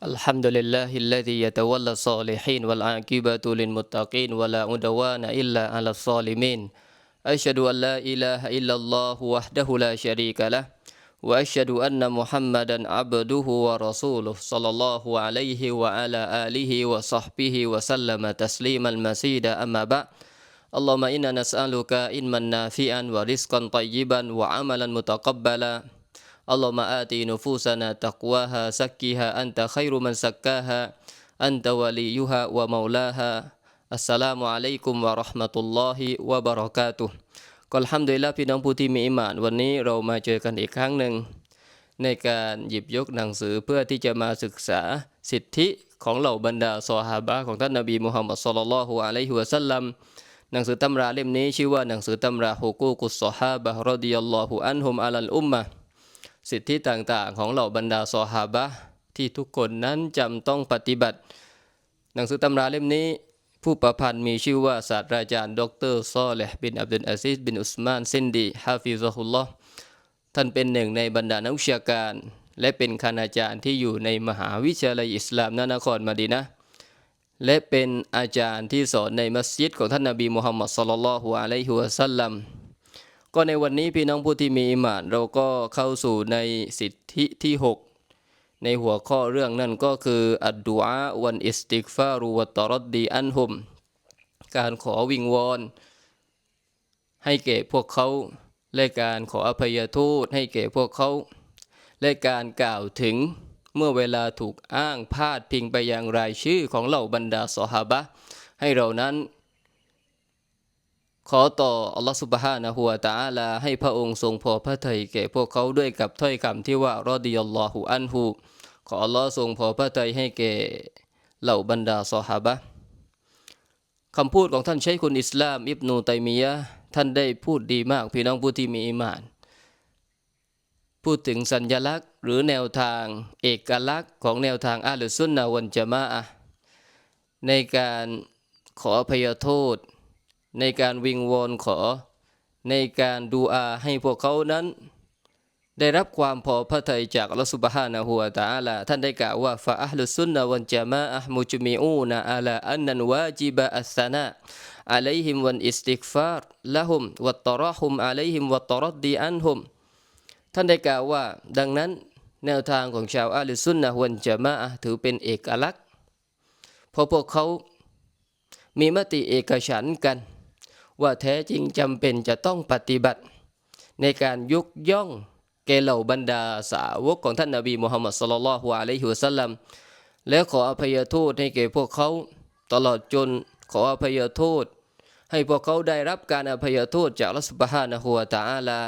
الحمد لله الذي يتولى الصالحين والعاقبة للمتقين ولا عدوان إلا على الظالمين أشهد أن لا إله إلا الله وحده لا شريك له وأشهد أن محمدا عبده ورسوله صلى الله عليه وعلى آله وصحبه وسلم تسليما مسيدا أما بعد اللهم إنا نسألك إنما نافئا ورزقا طيبا وعملا متقبلا Allahumma ati nufusana taqwaha sakkiha anta khairu man sakkaha anta waliyuha wa maulaha Assalamualaikum warahmatullahi อัลฮัก็ห้ามโดยละพี่น้องผู้ที่มีอิมาน วันนี้เรามาเจอกันอีกครั้งหนึ่ง ในการหยิบยกหนังสือเพื่อที่จะมาศึกษาสิทธิของเหล่าบรรดาซอฮาบะของท่านนบีมูฮัมมัดสุลลัลฮุอะลัยฮิวะสัลลัมหนังสือตำราเล่มนี้ชื่อว่าหนังสือตำราฮุกูกุสซอฮาบะรดิยัลลอฮุอันฮุมอัลัลอุมมะ สิทธิต่างๆ ของเหล่าบรรดาซอฮาบะที่ทุกคนนั้นจำต้องปฏิบัติ หนังสือตำราเล่มนี้ ผู้ประพันธ์มีชื่อว่าศาสตราจารย์ ดรซอเลห์บินอับดุลอาซิซบินอุสมานซินดีฮาฟิซะฮุลลอฮ์ท่านเป็นหนึ่งในบรรดานักวิชาการ และเป็นคณาจารย์ที่อยู่ในมหาวิทยาลัยอิสลามนนครมาดีนะและเป็นอาจารย์ที่สอนในมัสยิดของท่านนบีมุฮัมมัดศ็อลลัลลอฮุอะลัยฮิวะสัลลัม ก็ในวันนี้พี่น้องผู้ที่มีอิมาน เราก็เข้าสู่ในสิทธิที่ 6 ในหัวข้อเรื่องนั่นก็คืออัดดุอาวันอิสติกฟารูวัตรดดีอันฮุม การขอวิงวอน ให้แก่พวกเขาและการขออภัยโทษให้แก่พวกเขา และการกล่าวถึงเมื่อเวลาถูกอ้างพาดพิงไปยังรายชื่อของเหล่าบรรดาสหาบะให้เรานั้น ขอต่ออัลลอฮฺสุบฮานะฮูวตาลาให้พระองค์ทรงพอพระทัยแก่พวกเขาด้วยกับถ้อยคำที่ว่ารอดิยัลลอฮุอันฮูขออัลลอฮ์ทรงพอพระทัยให้แก่เหล่าบรรดาซอฮาบะคำพูดของท่านใชัยคุณอิสลาม อิบนูตัยมียะท่านได้พูดดีมากพี่น้องผู้ที่มีอิมาน พูดถึงสัญลักษณ์ หรือแนวทางเอกลักษณ์ของแนวทางอาลุซุนนะวันจะมะในการขออภัยโทษ ในการวิงวอนขอ ในการดูอาให้พวกเขานั้น ได้รับความพอพระทัยจากอัลอสุบฮานะฮูวตะอาลาท่านได้กล่าวว่าฟะอัลลุซุนนะวันจามะอะห์มุจมิอูนะอาลาอันนันวาจิบะอัสซานะอะลัยฮิมวันอิสติกฟาร์ละฮุมวัตตรอฮุมอะลัยฮิมวัตตรดดีอันฮุมท่านได้กล่าวว่า ดังนั้นแนวทางของชาวอัลลุซุนนะวันจามะถือเป็นเอกลักษณ์เพราะพวกเขามีมติเอกฉันกัน ว่าแท้จริงจำเป็นจะต้องปฏิบัติ ในการยกย่องแก่เหล่าบรรดาสาวกของท่านนบีมุฮัมมัดสุลลัลลอฮุอะลัยฮิวสัลลัมและขออภัยโทษให้แก่พวกเขาตลอดจนขออภัยโทษ ให้พวกเขาได้รับการอภัยโทษจากอัลลอฮฺสุบฮานะฮูวตะอาลา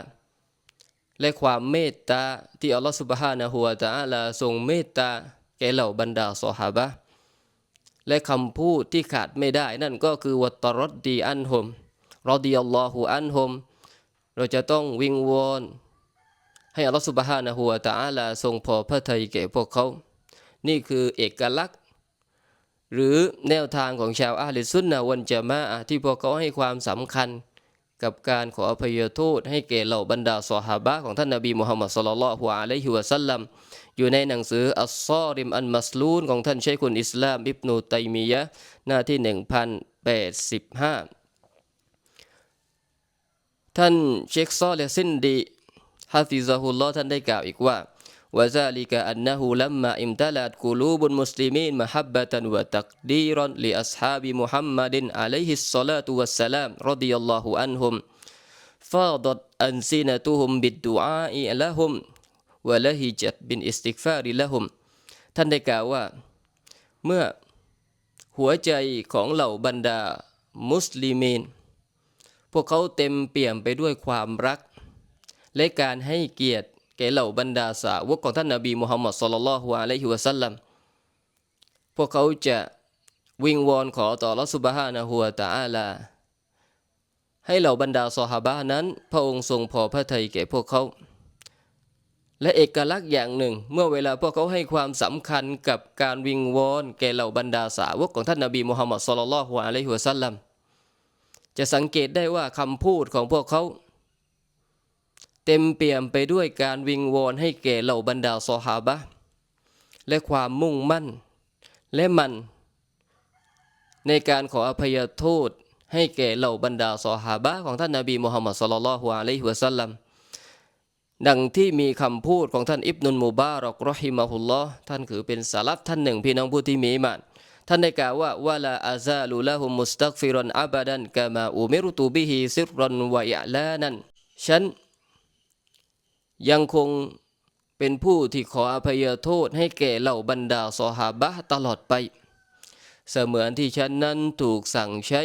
และความเมตตาที่อัลลอฮฺสุบฮานะฮูวะตะอาลาทรงเมตตาแก่เหล่าบรรดาสหาบะและคำพูดที่ขาดไม่ได้นั่นก็คือวัตตรดีอันฮุม รอดิยัลลอฮุอันฮุมเราจะต้องวิงวอนให้อัลลอฮฺสุบฮานะฮูวะตะอาลาทรงพอพระทัยแก่พวกเขา นี่คือเอกลักษณ์ หรือแนวทางของชาวอาลิซุนนะวันจะมาอะที่พวกเขาให้ความสำคัญกับการขออภัยโทษให้แก่เหล่าบรรดาสหาบะของท่านนบีมุฮัมมัดศ็อลลัลฮุอะลัยฮิวะสัลลัมอยู่ในหนังสืออัสซอริมอันมัสลูนของท่านชัยคุนอิสลามอิบนูตัยมียะห์หน้าที่ 1085 ท่านเชคซอเลซินดีฮาฟิซะฮุลลอฮ์ท่านได้กล่าวอีกว่า وذلك أنه لما امتلأت قلوب المسلمين محبة وتقديرا لأصحاب محمد عليه الصلاة والسلام رضي الله عنهم فاضت ألسنتهم بالدعاء لهم ولهجت بالاستغفار لهم ท่านได้กล่าวว่า เมื่อหัวใจของเหล่าบรรดามุสลิมีน พวกเขาเต็มเปี่ยมไปด้วยความรัก และการให้เกียรติแก่เหล่าบรรดาสาวกของท่านนบีมุฮัมมัดสุลลัลฮุอะลัยฮิวะสัลลัมพวกเขาจะวิงวอนขอต่อรัสุบฮานะฮูวตะอาลา ให้เหล่าบรรดาสหาบะนั้น พระองค์ทรงพอพระทัยแก่พวกเขา และเอกลักษณ์อย่างหนึ่ง เมื่อเวลาพวกเขาให้ความสำคัญกับการวิงวอนแก่เหล่าบรรดาสาวกของท่านนบีมุฮัมมัดสุลลัลฮุอะลัยฮิวะสัลลัม จะสังเกตได้ว่าคำพูดของพวกเขา เต็มเปี่ยมไปด้วยการวิงวอนให้แก่เหล่าบรรดาซอฮาบะและความมุ่งมั่น และมัน ในการขออภัยโทษให้แก่เหล่าบรรดาสอฮาบะของท่านนบีมุฮัมมัดสุลลัลฮุอะลัยฮิวะสัลลัมดังที่มีคำพูดของท่านอิบนุลมุบารอกรอฮิมะฮุลลอท่านคือเป็นสาลับท่านหนึ่งพี่น้องผู้ที่มีมาน ท่านได้กล่าวว่าวะลาอาซาลุละฮุมุสตักฟิรันอับดันกามาอุมิรุตุบิฮิซิรันวะยะลานันฉันยังคงเป็นผู้ที่ขออภัยโทษให้แก่เหล่าบรรดาสหาบะตลอดไป เสมือนที่ฉันนั้นถูกสั่งใช้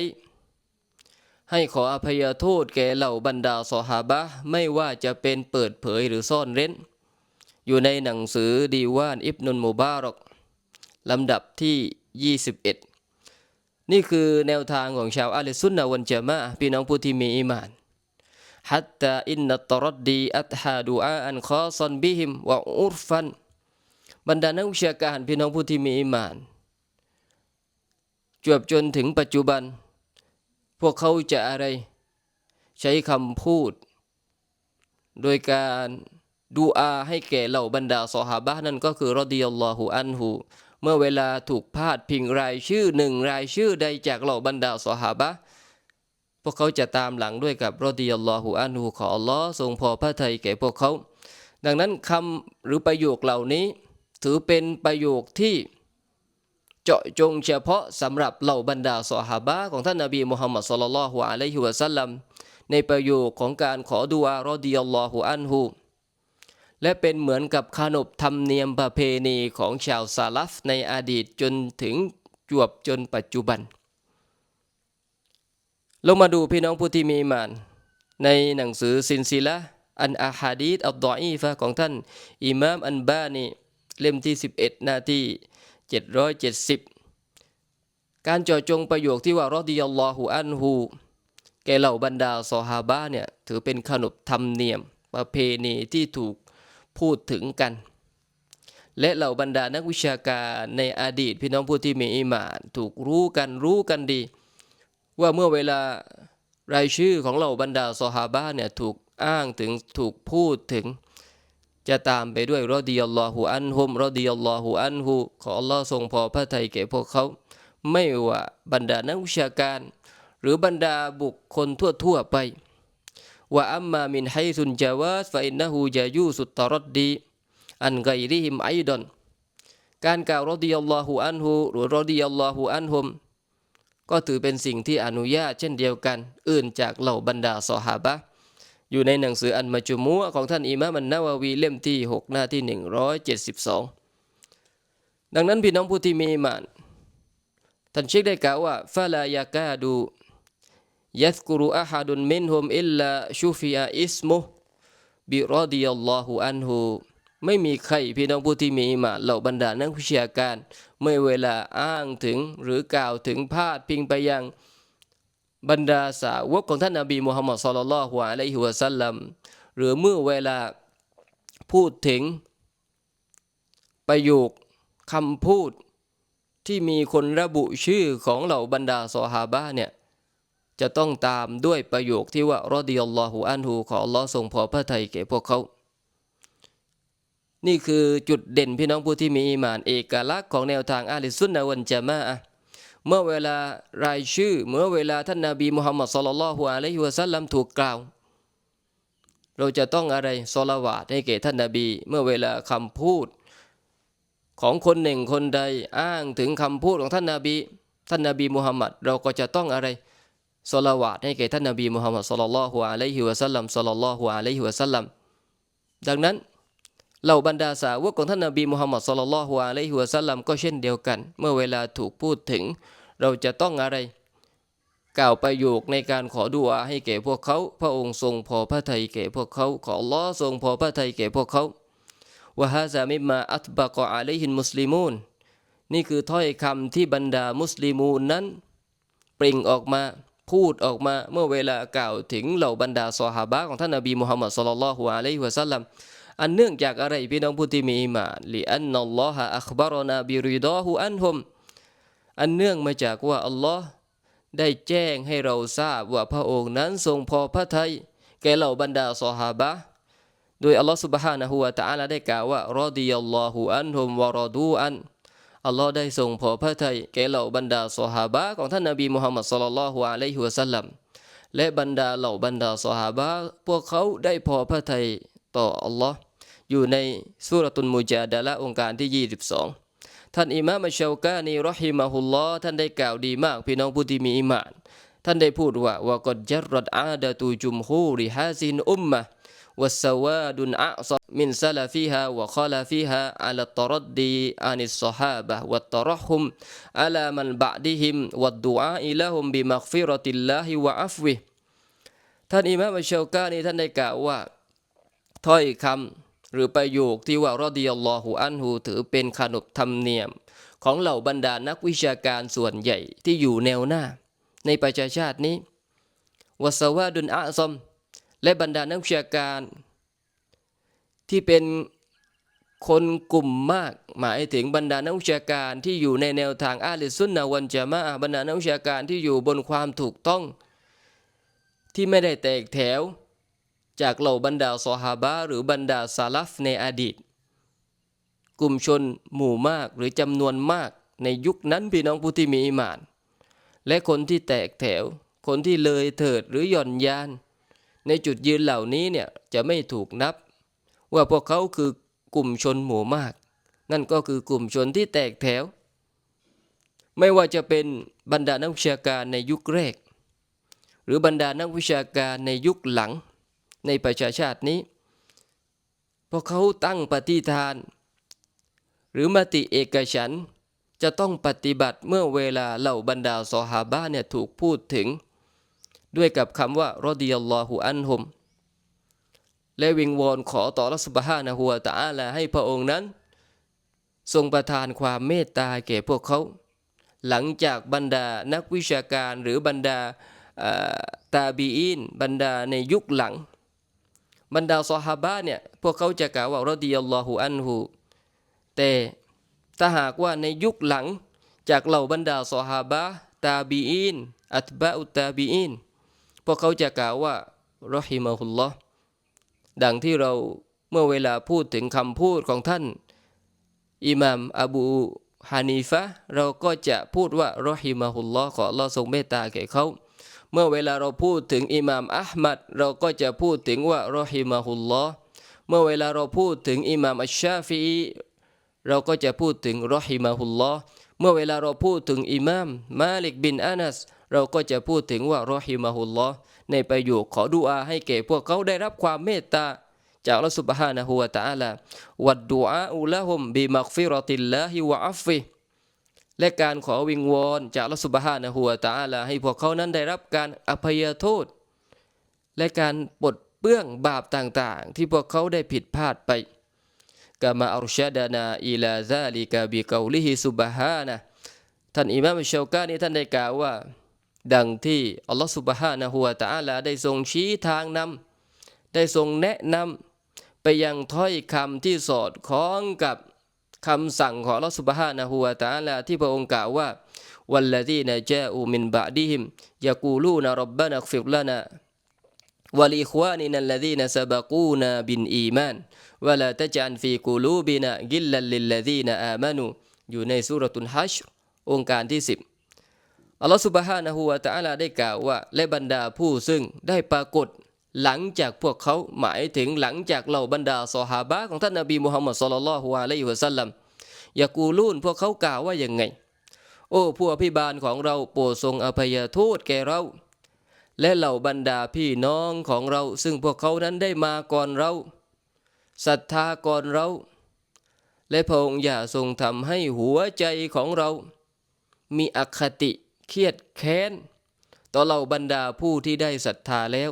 ให้ขออภัยโทษแก่เหล่าบรรดาสหาบะไม่ว่าจะเป็นเปิดเผยหรือซ่อนเร้น อยู่ในหนังสือดีว่านอิบนุลมุบารอกลำดับที่ 21 นี่คือแนวทางของชาวอะลัซุนนะวันจามะห์พี่น้องผู้ที่มีอีหมาน حتى إن التردي أتحى دعاء خاصا بهم وعرفا บรรดานักวิชาการพี่น้องผู้ที่มีอิมาน จวบจนถึงปัจจุบัน พวกเขาจะอะไร ใช้คำพูด โดยการดูอาให้แก่เหล่าบรรดาสหาบะนั่นก็คือรอดิยัลลอฮุอันฮู เมื่อเวลาถูกพาดพิงรายชื่อหนึ่งรายชื่อใดจากเหล่าบรรดาสหาบะพวกเขาจะตามหลังด้วยกับรอดิยัลลอฮุอันฮูขออัลลอฮ์ทรงพอพระทัยแก่พวกเขา ดังนั้นคำหรือประโยคเหล่านี้ ถือเป็นประโยคที่เจาะจงเฉพาะสำหรับเหล่าบรรดาสหาบะของท่านนบีมุฮัมมัดสุลลัลฮุอะลัยฮิวะสัลลัมในประโยคของการขอดุอารอดิยัลลอฮุอันฮู และเป็นเหมือนกับขนบธรรมเนียมประเพณีของชาวซาลฟในอดีตจนถึงจวบจนปัจจุบัน ลงมาดูพี่น้องผู้ที่มีมาน ในหนังสือซินซิละอันอาฮาดีดอัลดออีฟะของท่าน อิมามอันบานีเล่มที่ 11 หน้าที่ 770 การเจาะจงประโยคที่ว่ารอดิยัลลอฮุอันฮูแก่เหล่าบรรดาซอฮาบะเนี่ยถือเป็นขนบธรรมเนียมประเพณีที่ถูก พูดถึงกัน และเหล่าบรรดานักวิชาการในอดีต พี่น้องผู้ที่มีอิมานถูกรู้กันรู้กันดี ว่าเมื่อเวลารายชื่อของเหล่าบรรดาซอฮาบะเนี่ยถูกอ้างถึงถูกพูดถึง จะตามไปด้วยรอดิยัลลอฮุอันฮุมรอดิยัลลอฮุอันฮุขออัลลอฮ์ทรงพอพระทัยแก่พวกเขา ไม่ว่าบรรดานักวิชาการ หรือบรรดาบุคคลทั่วๆไป ว่าอัมมามินไฮซุนจาวาสฟาอินนะฮูจายูสุตตารดดีอันไกริฮิมไอดอนการกล่าวรดิยัลลอฮุอันฮูหรือรดิยัลลอฮุอันฮุมก็ถือเป็นสิ่งที่อนุญาตเช่นเดียวกัน อื่นจากเหล่าบรรดาสหาบะอยู่ในหนังสืออันมาจุมัวของท่านอิมามันนาววีเล่มที่ 6 หน้าที่ 172 ดังนั้นพี่น้องผู้ที่มีมาน ท่านเชคได้กล่าวว่าฟาลายากาดู ยัสกุรุอาฮัดุนมินฮุมอิลลาชูฟิอาอิสมุบิรอดิยัลลอฮุอันฮูไม่มีใครพี่น้องผู้ที่มีอิมาเหล่าบรรดานักวิชาการ เมื่อเวลาอ้างถึงหรือกล่าวถึงพาดพิงไปยังบรรดาสาวกของท่านนบีมุฮัมมัดสุลลัลฮุอะลัยฮิวะสัลลัมหรือเมื่อเวลาพูดถึง ประโยคคำพูดที่มีคนระบุชื่อของเหล่าบรรดาสหาบะเนี่ย จะต้องตามด้วยประโยคที่ว่ารอดิยัลลอฮุอันฮูขออัลลอฮ์ทรงพอพระทัยแก่พวกเขา นี่คือจุดเด่นพี่น้องผู้ที่มีอีมาน เอกลักษณ์ของแนวทางอาลิสุนนะวันจามะเมื่อเวลารายชื่อ เมื่อเวลาท่านนาบีมุฮัมมัดสุลลัลฮุอะลัยฮิวะสัลลัมถูกกล่าว เราจะต้องอะไรสลาวาตให้แก่ท่านนาบี เมื่อเวลาคำพูด ของคนหนึ่งคนใดอ้างถึงคำพูดของท่านนาบี ท่านนาบีมุฮัมมัดเราก็จะต้องอะไร สลาวาตให้แก่ท่านนบีมุฮัมมัดสุลลัลฮุอะลัยฮิวะสัลลัมสุลลัลฮุอะลัยฮิวะสัลลัมดังนั้นเหล่าบรรดาสาวกของท่านนบีมุฮัมมัดสุลลัลฮุอะลัยฮิวะสัลลัมก็เช่นเดียวกัน เมื่อเวลาถูกพูดถึง เราจะต้องอะไร กล่าวประโยคในการขอดุอาให้แก่พวกเขา พระองค์ทรงพอพระทัยแก่พวกเขาขอล้อทรงพอพระทัยแก่พวกเขาวะฮาซามิมาอัตบะกออะลัยฮินมุสลิมูนนี่คือถ้อยคำที่บรรดามุสลิมูนนั้น ปริ่งออกมา พูดออกมาเมื่อเวลากล่าวถึงเหล่าบรรดาสหาบะของท่านนบีมุฮัมมัดสุลลัลฮุอะลัยฮิวะสัลลัมอันเนื่องจากอะไรพี่น้องผู้ที่มีอิมานลิอันนัลลอฮะอัคบารอนาบิริดอฮูอันฮุมอันเนื่องมาจากว่าอัลลอฮ์ได้แจ้งให้เราทราบว่าพระองค์นั้นทรงพอพระทัยแก่เหล่าบรรดาสหาบะโดยอัลลอฮฺสุบฮานะฮูวะตะอาลาได้กล่าวว่ารอดิยัลลอฮุอันฮุมวะรอดูอัน อัลลอฮ์ได้ทรงพอพระทัยแก่เหล่าบรรดาสหาบะของท่านนบีมุฮัมมัดศ็อลลัลฮุอะลัยฮิวะสัลลัมและบรรดาเหล่าบรรดาสหาบะพวกเขาได้พอพระทัยต่ออัลลอฮ์อยู่ในสุรตุนมุจาดะละองค์การที่ 22 ท่านอิมามอัชชาวกานีรอฮิมะฮุลลอฮ์ท่านได้กล่าวดีมากพี่น้องผู้ที่มีอิมาน ท่านได้พูดว่าวกดจัรรัดอาดะตูจุมฮูริฮาซินอุมมะ والسواد أعصى من سلفها وخلفها على التردي عن الصحابة والترحم على من بعدهم والدعاء لهم بمغفرة الله وعفوه ท่านอิมามอัชชาวกานีท่านได้กล่าวว่าถ้อยคำหรือประโยคที่ว่ารอดิยัลลอฮุอันฮูถือเป็นขนบธรรมเนียม ของเหล่าบรรดานักวิชาการส่วนใหญ่ที่อยู่แนวหน้า ในประชาชาตินี้วัสวาดุนอาซอม และบรรดานักวิชาการ ที่เป็นคนกลุ่มมาก หมายถึงบรรดานักวิชาการที่อยู่ในแนวทางอาลิสุนนะวันจามะบรรดานักวิชาการที่อยู่บนความถูกต้อง ที่ไม่ได้แตกแถว จากเหล่าบรรดาซอฮาบะห์หรือบรรดาซาลัฟในอดีต กลุ่มชนหมู่มากหรือจำนวนมากในยุคนั้นพี่น้องผู้ที่มีอิมาน และคนที่แตกแถว คนที่เลยเถิดหรือหย่อนยาน ในจุดยืนเหล่านี้เนี่ยจะไม่ถูกนับ ว่าพวกเขาคือกลุ่มชนหมู่มาก นั่นก็คือกลุ่มชนที่แตกแถว ไม่ว่าจะเป็นบรรดานักวิชาการในยุคแรก หรือบรรดานักวิชาการในยุคหลัง ในประชาชาตินี้พวกเขาตั้งปฏิฐาน หรือมติเอกฉันจะต้องปฏิบัติเมื่อเวลาเหล่าบรรดาซอฮาบะห์เนี่ยถูกพูดถึง ด้วยกับคำว่ารอดิยัลลอฮุอันฮุม และวิงวอนขอต่อรัสบะฮานะฮูวตะอาลาให้พระองค์นั้น ทรงประทานความเมตตาแก่พวกเขา หลังจากบรรดานักวิชาการหรือบรรดาตาบีอินบรรดาในยุคหลัง บรรดาซอฮาบะเนี่ยพวกเขาจะกล่าวว่ารอดิยัลลอฮุอันฮูแต่ถ้าหากว่าในยุคหลังจากเหล่าบรรดาซอฮาบะตาบีอินอัตบะอุตตาบีอิน พวกเขาจะกล่าวว่ารอฮิมะฮุลลอฮ์ดังที่เราเมื่อเวลาพูดถึงคำพูดของท่าน อิหม่ามอบูฮานีฟะเราก็จะพูดว่ารอฮิมะฮุลลอฮ์ขอลอฮ์ทรงเมตตาแก่เขา เมื่อเวลาเราพูดถึงอิหม่ามอัลมัดเราก็จะพูดถึงว่ารอฮิมะฮุลลอฮ์เมื่อเวลาเราพูดถึงอิหม่ามอัชชาฟีเราก็จะพูดถึงรอฮิมะฮุลลอฮ์ เมื่อเวลาเราพูดถึงอิหม่ามมาลิกบินอานัส เราก็จะพูดถึงว่ารอฮิมะฮุลลอฮ์ในประโยคขอดุอาให้แก่พวกเขาได้รับความเมตตา จากอัลลอฮฺสุบฮานะฮูวะตะอาลาวัดดุอาอุละฮุมบิมักฟิรติลลาฮิวะอัฟฟิและการขอวิงวอนจากอัลลอฮฺสุบฮานะฮูวะตะอาลาให้พวกเขานั้นได้รับการอภัยโทษ และการปลดเปื้องบาปต่างๆ ที่พวกเขาได้ผิดพลาดไป กามาอัลชาดานาอิลาซาลิกาบิกาลิฮิสุบฮานะท่านอิมามอัชชาวกานี่ท่านได้กล่าวว่า ดังที่อัลลอฮฺสุบฮานะฮูวะตะอาลาได้ทรงชี้ทางนำได้ทรงแนะนำไปยังถ้อยคำที่สอดคล้องกับคำสั่งของอัลลอฮฺสุบฮานะฮูวะตะอาลาที่พระองค์กล่าวว่า والذين جاءوا من بعدهم يقولون ربنا اغفر لنا ولإخواننا الذين سبقونا بالإيمان ولا تجعل في قلوبنا غلا للذين آمنوا อยู่ในสุรตุนฮัชรองค์การที่ 10อัลลอฮฺสุบฮานะฮูวะตะอาลาได้กล่าวว่า และบรรดาผู้ซึ่งได้ปรากฏหลังจากพวกเขาหมายถึงหลังจากเหล่าบรรดาซอฮาบะของท่านนบีมุฮัมมัดศ็อลลัลลอฮุอะลัยฮิวะสัลลัมยากูลูนพวกเขากล่าวว่าอย่างไง โอ้ผู้อภิบาลของเราโปรดทรงอภัยโทษแก่เรา และเหล่าบรรดาพี่น้องของเรา ซึ่งพวกเขานั้นได้มาก่อนเราศรัทธาก่อนเรา และพระองค์อย่าทรงทำให้หัวใจของเรา มีอคติเครียดแค้น ต่อเหล่าบรรดาผู้ที่ได้ศรัทธาแล้ว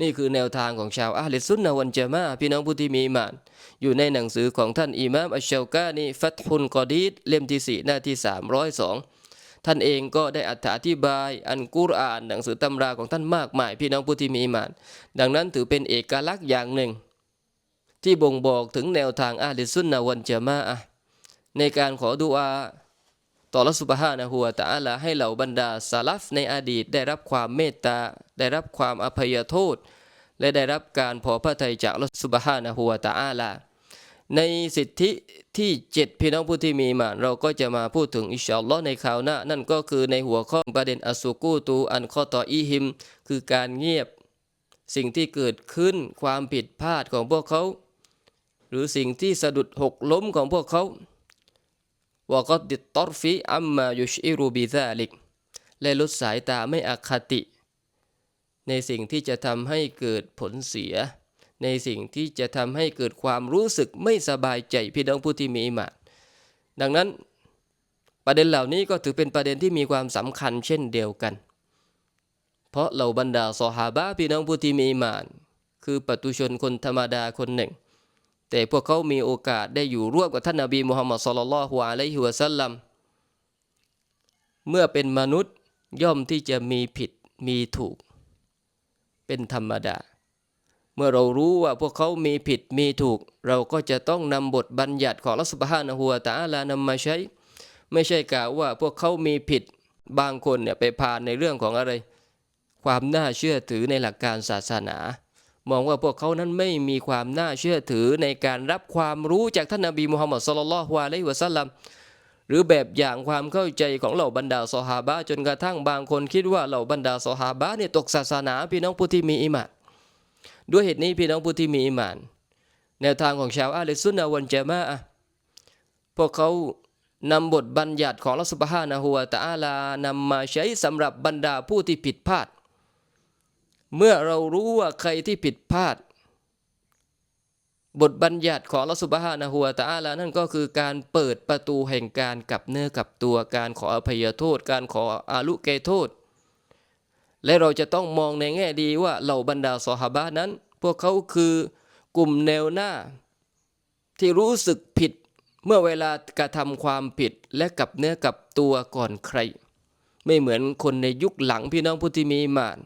นี่คือแนวทางของชาวอาเลสุนนวันจามะพี่น้องผู้ที่มีมาน อยู่ในหนังสือของท่านอิมามอัชชาวกานีฟัตฮุนกอดีดเล่มที่สี่หน้าที่สามร้อยสอง ท่านเองก็ได้อธิบายอันกุรอานหนังสือตำราของท่านมากมาย พี่น้องผู้ที่มีอิมาน ดังนั้นถือเป็นเอกลักษณ์อย่างหนึ่ง ที่บ่งบอกถึงแนวทางอาลิสุนนะวันจมะอะในการขอดุอาต่อรัสุบฮานะฮูวตะอาลาให้เหล่าบรรดาสาลัฟในอดีตได้รับความเมตตา ได้รับความอภัยโทษ และได้รับการพอพระทัยจากอัลลอฮฺสุบฮานะฮูวตะอาลา ในสิทธิที่เจ็ดพี่น้องผู้ที่มีมาเราก็จะมาพูดถึงอิชอัลลอฮ์ในคราวหน้า นั่นก็คือในหัวข้อประเด็นอสุกูตูอันข้อต่ออีฮิม คือการเงียบ สิ่งที่เกิดขึ้นความผิดพลาดของพวกเขา หรือสิ่งที่สะดุดหกล้มของพวกเขาวกดิตตอรฟีอัมมายุชอิรูบิซาลิกและลดสายตาไม่อคติ ในสิ่งที่จะทำให้เกิดผลเสีย ในสิ่งที่จะทำให้เกิดความรู้สึกไม่สบายใจพี่น้องผู้ที่มีอิมานดังนั้นประเด็นเหล่านี้ก็ถือเป็นประเด็นที่มีความสำคัญเช่นเดียวกัน เพราะเหล่าบรรดาสหาบะพี่น้องผู้ที่มีอิมาน คือปัตุชนคนธรรมดาคนหนึ่ง แต่พวกเขามีโอกาสได้อยู่ร่วมกับท่านนบีมุฮัมมัดสุลลัลฮุอะลัยฮิวะสัลลัมเมื่อเป็นมนุษย์ย่อมที่จะมีผิดมีถูก เป็นธรรมดา เมื่อเรารู้ว่าพวกเขามีผิดมีถูก เราก็จะต้องนำบทบัญญัติของลัสบฮานะฮัวตาลานำมาใช้ ไม่ใช่กล่าวว่าพวกเขามีผิดบางคนเนี่ยไปพานในเรื่องของอะไร ความน่าเชื่อถือในหลักการศาสนา มองว่าพวกเขานั้นไม่มีความน่าเชื่อถือในการรับความรู้จากท่านนบีมุฮัมมัดสุลลัลฮวาลัยฮิวะสัลลัมหรือแบบอย่างความเข้าใจของเหล่าบรรดาสหาบะจนกระทั่งบางคนคิดว่าเหล่าบรรดาสหาบะเนี่ยตกศาสนาพี่น้องผู้ที่มีอิมาน ด้วยเหตุนี้พี่น้องผู้ที่มีอิมาน แนวทางของชาวอาลีซุนนะวันเจมาอะพวกเขานำบทบัญญัติของลัสบฮานะฮูวตะอาลานำมาใช้สำหรับบรรดาผู้ที่ผิดพลาด เมื่อเรารู้ว่าใครที่ผิดพลาด บทบัญญัติของลอสุบฮานะฮัวตะอาลานั่นก็คือการเปิดประตูแห่งการกลับเนื้อกลับตัวการขออภัยโทษ การขออาลุเกโทษ และเราจะต้องมองในแง่ดีว่าเหล่าบรรดาสหาบะนั้น พวกเขาคือกลุ่มแนวหน้า ที่รู้สึกผิดเมื่อเวลากระทำความผิดและกับเนื้อกับตัวก่อนใคร ไม่เหมือนคนในยุคหลังพี่น้องผู้ที่มีมาน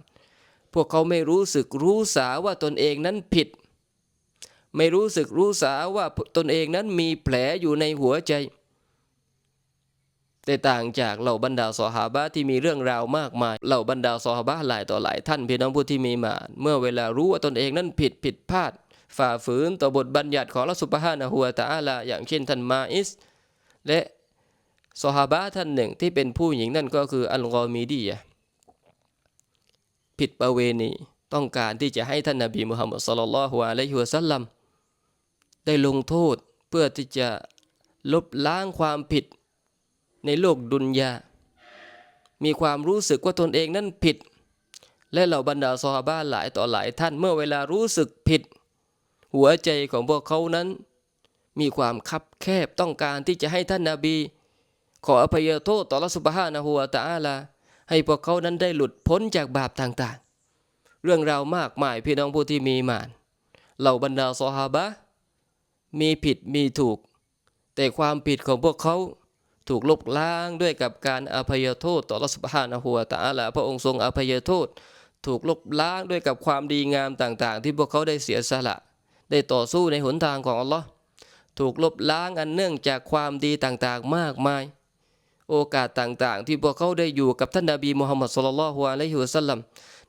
พวกเขาไม่รู้สึกรู้สาว่าตนเองนั้นผิด ไม่รู้สึกรู้สาว่าตนเองนั้นมีแผลอยู่ในหัวใจ แต่ต่างจากเหล่าบรรดาสหาบะที่มีเรื่องราวมากมาย เหล่าบรรดาสหาบะหลายต่อหลายท่านพี่น้องผู้ที่มีมา เมื่อเวลารู้ว่าตนเองนั้นผิดผิดพลาด ฝ่าฝืนต่อบทบัญญัติของลอสุบฮานะฮัวตะอาลาอย่างเช่นท่านมาอิส และสหาบะท่านหนึ่งที่เป็นผู้หญิงนั่นก็คืออัลกอมีดีผิดประเวณีต้องการที่จะให้ท่านนบีมุฮัมมัดสลลัลฮุอะลัยฮิวะสัลลัมได้ลงโทษเพื่อที่จะลบล้างความผิด ในโลกดุนยา มีความรู้สึกว่าตนเองนั้นผิด และเหล่าบรรดาซอฮาบะหลายต่อหลายท่านเมื่อเวลารู้สึกผิด หัวใจของพวกเขานั้น มีความคับแคบต้องการที่จะให้ท่านนาบี ขออภัยโทษต่อรัสุบฮานะฮัวตอาลา ให้พวกเขานั้นได้หลุดพ้นจากบาปต่างๆ เรื่องราวมากมายพี่น้องผู้ที่มีมาน เหล่าบรรดาซอฮาบะมีผิดมีถูก แต่ความผิดของพวกเขา ถูกลบล้างด้วยกับการอภัยโทษต่อรัสุบานะฮัวตะอาลาพระองค์ทรงอภัยโทษ ถูกลบล้างด้วยกับความดีงามต่างๆ ที่พวกเขาได้เสียสละ ได้ต่อสู้ในหนทางของอัลลอฮ์ถูกลบล้างอันเนื่องจากความดีต่างๆมากมาย โอกาสต่างๆ ที่พวกเขาได้อยู่กับท่านนบีมุฮัมมัดสุลลัลฮุอะลัยฮิวะสัลลัม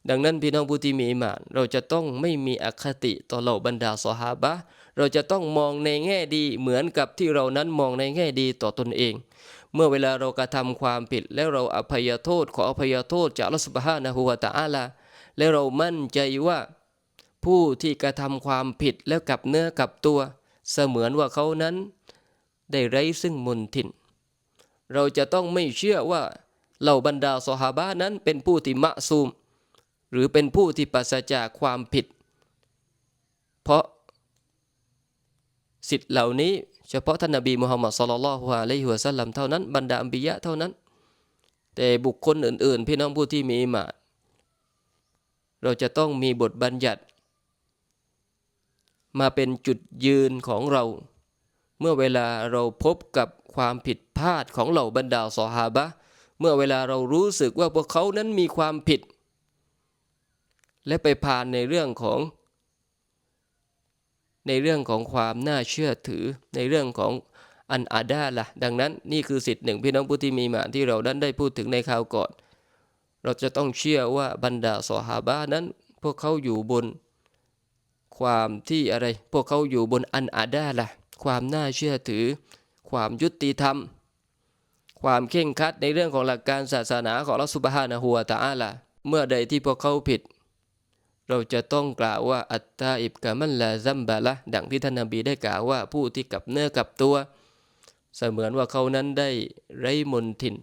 ดังนั้นพี่น้องผู้ที่มีมานเราจะต้องไม่มีอคติต่อเหล่าบรรดาสหาบะ เราจะต้องมองในแง่ดีเหมือนกับที่เรานั้นมองในแง่ดีต่อตนเอง เมื่อเวลาเรากระทำความผิดแล้วเราอภัยโทษขออภัยโทษจากอัสบฮานะฮูวะตะอาลาและเรามั่นใจว่า ผู้ที่กระทำความผิดแล้วกับเนื้อกับตัว เสมือนว่าเขานั้น ได้ไร้ซึ่งมนทิน เราจะต้องไม่เชื่อว่าเหล่าบรรดาสหาบะนั้นเป็นผู้ที่มะซูม หรือเป็นผู้ที่ปราศจากความผิด เพราะ สิทธิ์เหล่านี้ เฉพาะท่านนบีมุฮัมมัดสุลลัลฮุอะลัยฮิวะสัลลัมเท่านั้นบรรดาอัมบิยะเท่านั้น แต่บุคคลอื่น ๆ พี่น้องผู้ที่มีอิมาเราจะต้องมีบทบัญญัติ มาเป็นจุดยืนของเรา เมื่อเวลาเราพบกับความผิดพลาดของเหล่าบรรดาสหาบะเมื่อเวลาเรารู้สึกว่าพวกเขานั้นมีความผิด และไปผ่านในเรื่องของ ในเรื่องของความน่าเชื่อถือในเรื่องของอันอาดาละดังนั้นนี่คือสิทธิ์หนึ่งพี่น้องผู้ที่มีมาที่เรานั้นได้พูดถึงในข่าวก่อน เราจะต้องเชื่อว่าบรรดาสหาบะนั้น พวกเขาอยู่บน ความที่อะไร พวกเขาอยู่บนอันอาดาละความน่าเชื่อถือ ความยุติธรรม ความเข่งคัดในเรื่องของหลักการศาสนาของเราสุบฮานะฮัวตะอาละเมื่อใดที่พวกเขาผิด เราจะต้องกล่าวว่าอัตตาอิบกามันลาซัมบะละดังที่ท่านนบีได้กล่าวว่าผู้ที่กลับเนื้อกลับตัว เสมือนว่าเขานั้นได้ไร้มนทิน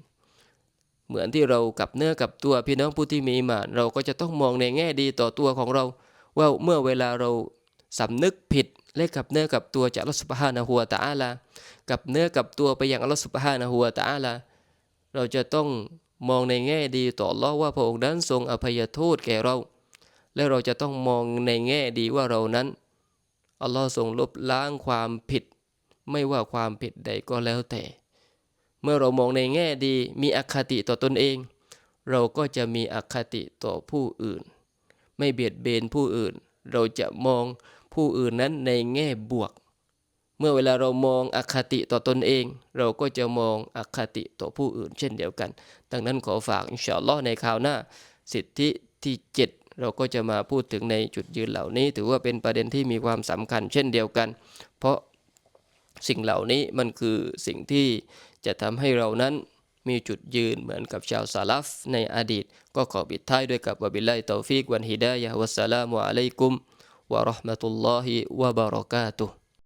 เหมือนที่เรากลับเนื้อกลับตัวพี่น้องผู้ที่มีมานเราก็จะต้องมองในแง่ดีต่อตัวของเรา ว่าเมื่อเวลาเราสำนึกผิดและกลับเนื้อกลับตัวจากอัลลอฮฺสุบฮานะฮัวตะอาลากลับเนื้อกลับตัวไปยังอัลลอฮฺสุบฮานะฮัวตะอาลาเราจะต้องมองในแง่ดีต่อลลอว่าพระองค์นั้นทรงอภัยโทษแก่เรา และเราจะต้องมองในแง่ดีว่าเรานั้นอัลลอฮ์ทรงลบล้างความผิด ไม่ว่าความผิดใดก็แล้วแต่ เมื่อเรามองในแง่ดีมีอคติต่อตนเอง เราก็จะมีอคติต่อผู้อื่น ไม่เบียดเบียนผู้อื่น เราจะมองผู้อื่นนั้นในแง่บวก เมื่อเวลาเรามองอคติต่อตนเอง เราก็จะมองอคติต่อผู้อื่น เช่นเดียวกัน ดังนั้นขอฝากอินชาอัลลอฮ์ในคราวหน้า สิทธิที่ 7 เราก็จะมาพูดถึงในจุดยืนเหล่านี้ ถือว่าเป็นประเด็นที่มีความสำคัญเช่นเดียวกัน เพราะสิ่งเหล่านี้มันคือสิ่งที่จะทำให้เรานั้นมีจุดยืนเหมือนกับชาวซาลัฟในอดีต ก็ขอปิดท้ายด้วยกับวบิลลาฮิตอฟิกวันฮิดายะวัสสลามุอะลัยกุมวะราะห์มะตุลลอฮิวะบะเราะกาตุฮ์